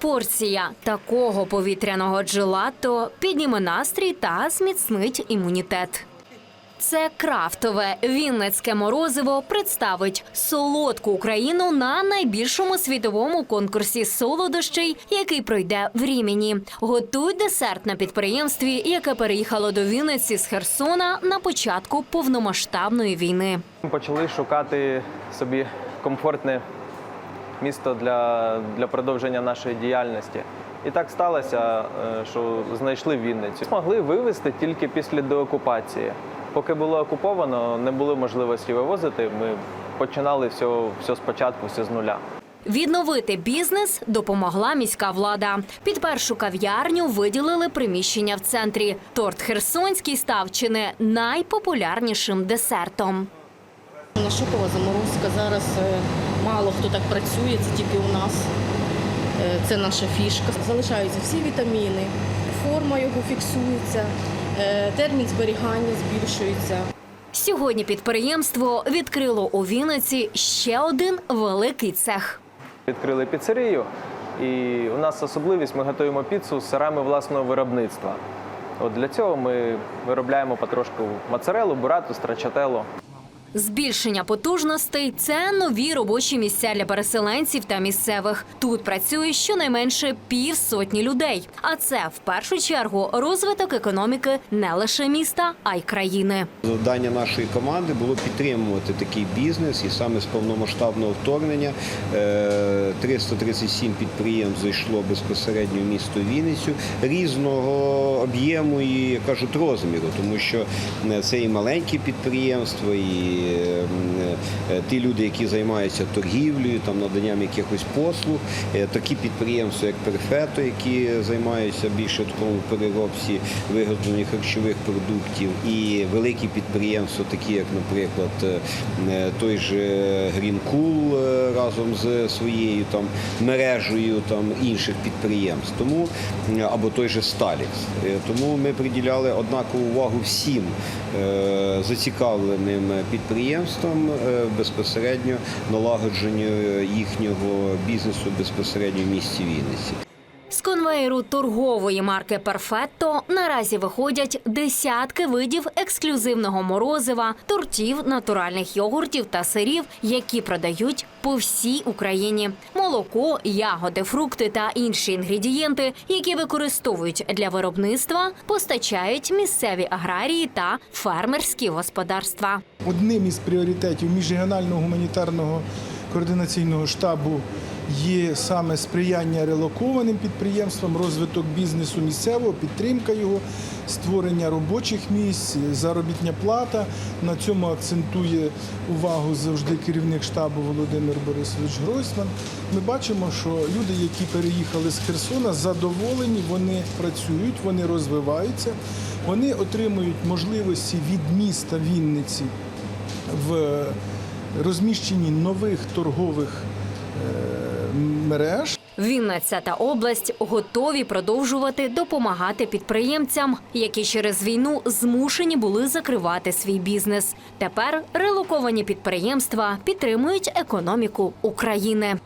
Порція такого повітряного джелато підніме настрій та зміцнить імунітет. Це крафтове вінницьке морозиво представить солодку Україну на найбільшому світовому конкурсі солодощей, який пройде в Рімені. Готують десерт на підприємстві, яке переїхало до Вінниці з Херсона на початку повномасштабної війни. Почали шукати собі комфортне місто для, для продовження нашої діяльності. І так сталося, е, що знайшли Вінницю. Могли вивезти тільки після деокупації. Поки було окуповано, не було можливості вивозити. Ми починали все, все спочатку, все з нуля. Відновити бізнес допомогла міська влада. Під першу кав'ярню виділили приміщення в центрі. Торт Херсонський став чи не найпопулярнішим десертом. На шокова заморозка зараз е, мало хто так працює, це тільки у нас. Е, Це наша фішка. Залишаються всі вітаміни, форма його фіксується, е, термін зберігання збільшується. Сьогодні підприємство відкрило у Вінниці ще один великий цех. Відкрили піцерію, і у нас особливість ми готуємо піцу з сирами власного виробництва. От для цього ми виробляємо потрошку моцарелу, бурату, страчателло. Збільшення потужностей це нові робочі місця для переселенців та місцевих. Тут працює щонайменше півсотні людей. А це в першу чергу розвиток економіки не лише міста, а й країни. Завдання нашої команди було підтримувати такий бізнес, і саме з повномасштабного вторгнення е, 337 підприємств зайшло безпосередньо в місто Вінницю різного об'єму і кажуть розміру, тому що е, це і маленькі підприємства, і е, е, ті люди, які займаються торгівлею, там наданням якихось послуг, Е, такі підприємства, як Перфето, які займаються більше такому переробці виготовлення харчових продуктів, і великі підприємства, такі як, наприклад, е, е, той же Грінкул разом з своєю там мережею там інших підприємств. Тому е, або той же Сталікс. Е, Тому ми приділяли однакову увагу всім е, зацікавленим підприємствам е, безпосередньо налагодженню їхнього бізнесу безпосередньо в місті Вінниці. З конвеєру торгової марки Перфетто наразі виходять десятки видів ексклюзивного морозива, тортів, натуральних йогуртів та сирів, які продають по всій Україні. Молоко, ягоди, фрукти та інші інгредієнти, які використовують для виробництва, постачають місцеві аграрії та фермерські господарства. Одним із пріоритетів міжрегіонального гуманітарного координаційного штабу є саме сприяння релокованим підприємствам, розвиток бізнесу місцевого, підтримка його, створення робочих місць, заробітня плата. На цьому акцентує увагу завжди керівник штабу Володимир Борисович Гройсман. Ми бачимо, що люди, які переїхали з Херсона, задоволені, вони працюють, вони розвиваються, вони отримують можливості від міста Вінниці в розміщенні нових торгових мереж. Вінниця та область готові продовжувати допомагати підприємцям, які через війну змушені були закривати свій бізнес. Тепер релоковані підприємства підтримують економіку України.